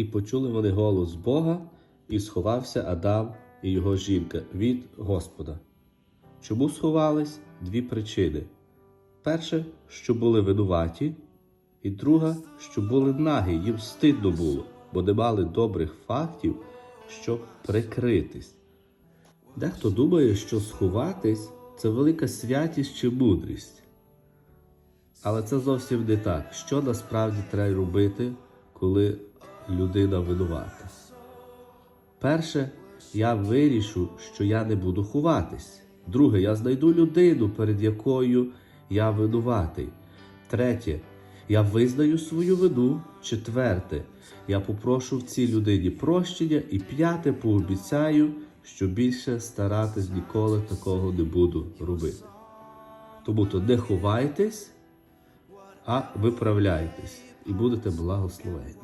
І почули вони голос Бога, і сховався Адам і його жінка від Господа. Чому сховались? Дві причини. Перше, що були винуваті, і друга, що були нагі, їм стидно було, бо не мали добрих фактів, щоб прикритись. Дехто думає, що сховатись це велика святість чи мудрість. Але це зовсім не так. Що насправді треба робити, коли людина винувата? Перше, я вирішу, що я не буду ховатись. Друге, я знайду людину, перед якою я винуватий. Третє, я визнаю свою вину. Четверте, я попрошу в цій людині прощення. І п'яте, пообіцяю, що більше старатись ніколи такого не буду робити. Тому то не ховайтесь, а виправляйтесь і будете благословені.